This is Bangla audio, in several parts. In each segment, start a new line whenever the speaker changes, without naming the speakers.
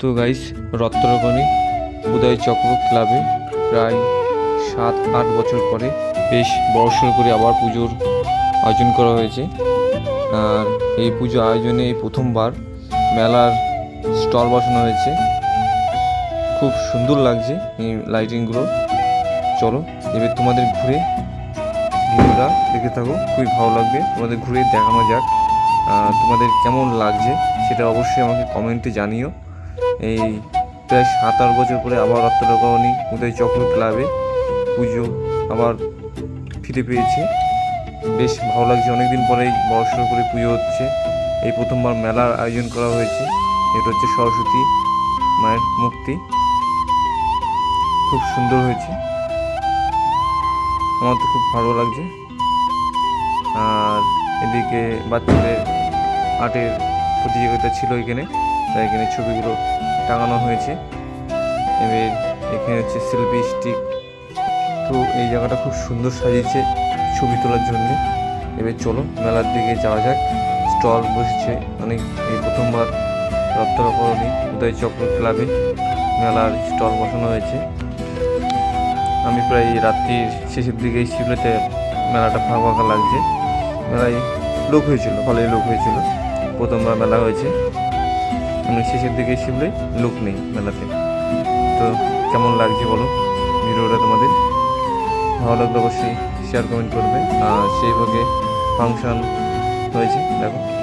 তো গাইস রত্নরকণী উদয় চক্র ক্লাবে প্রায় সাত, আট বছর পরে বেশ বড়সড় করে আবার পুজোর আয়োজন করা হয়েছে। আর এই পুজো আয়োজনে এই প্রথমবার মেলার স্টল বসানো হয়েছে। খুব সুন্দর লাগছে এই লাইটিংগুলো চলো, এবার তোমাদের ঘুরে ভিডিওটা দেখে থাকো, খুবই ভালো লাগবে। তোমাদের ঘুরে দেখানো যাক তোমাদের কেমন লাগছে সেটা অবশ্যই আমাকে কমেন্টে জানিও। এই প্রায় সাত আট বছর পরে আবার রত্নরকরণী উদয় চক্র ক্লাবে পুজো আবার ফিরে পেয়েছে। বেশ ভালো লাগছে, অনেকদিন পরেই বড়সড় করে পুজো হচ্ছে। এই প্রথমবার মেলার আয়োজন করা হয়েছে। এটা হচ্ছে সরস্বতী মায়ের মূর্তি। খুব সুন্দর হয়েছে। আমার তো খুব ভালো লাগছে। আর এদিকে বাচ্চাদের আর্টের প্রতিযোগিতা ছিল এখানে, তাই এখানে ছবিগুলো টাঙানো হয়েছে। এবার এখানে হচ্ছে সেলফি স্টিক তো এই জায়গাটা খুব সুন্দর সাজিয়েছে ছবি তোলার জন্য। এবার চলো মেলার দিকে যাওয়া যাক। স্টল বসেছে অনেক, এই প্রথমবার রত্নরকরণী উদয় চক্র ক্লাবে মেলার স্টল বসানো হয়েছে। আমি প্রায় রাত্রির শেষের দিকে শিবলেতে মেলাটা ফাঁকা ফাঁকা লাগছে। মেলায় লোক হয়েছিল ফলে লোক হয়েছিল। প্রথমবার মেলা হয়েছে। আমি শেষের দিকে শিবলে লোক নেই মেলাতে। তো কেমন লাগছে বলো ভিডিওটা তোমাদের? ভালো লাগলে অবশ্যই শেয়ার কমেন্ট করবে। আর সেইভাবে ফাংশন হয়েছে, দেখো।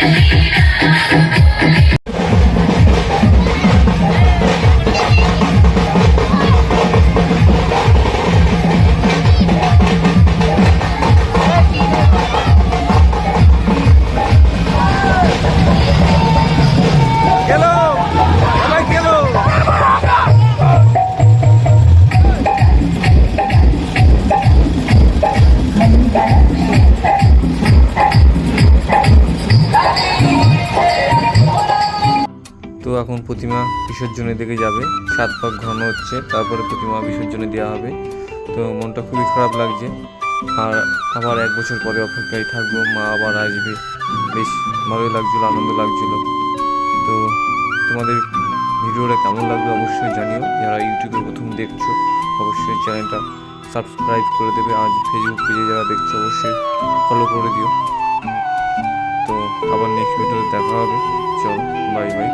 Thank you. প্রতিমা বিসর্জনের দিকে যাবে। সাত পাক ঘন হচ্ছে, তারপরে প্রতিমা বিসর্জনে দেওয়া হবে। তো মনটা খুবই খারাপ লাগছে। আর আবার এক বছর পরে অপেক্ষায় থাকব, মা আবার আসবে। বেশ ভালোই লাগছিল, আনন্দ লাগছিল। তো তোমাদের ভিডিওটা কেমন লাগল অবশ্যই জানিও। যারা ইউটিউবে প্রথম দেখছ, অবশ্যই চ্যানেলটা সাবস্ক্রাইব করে দেবে। আজ ফেসবুক পেজে যারা দেখছ, অবশ্যই ফলো করে দিও। তো আবার নেক্সট ভিডিওতে দেখা হবে। চলো বাই বাই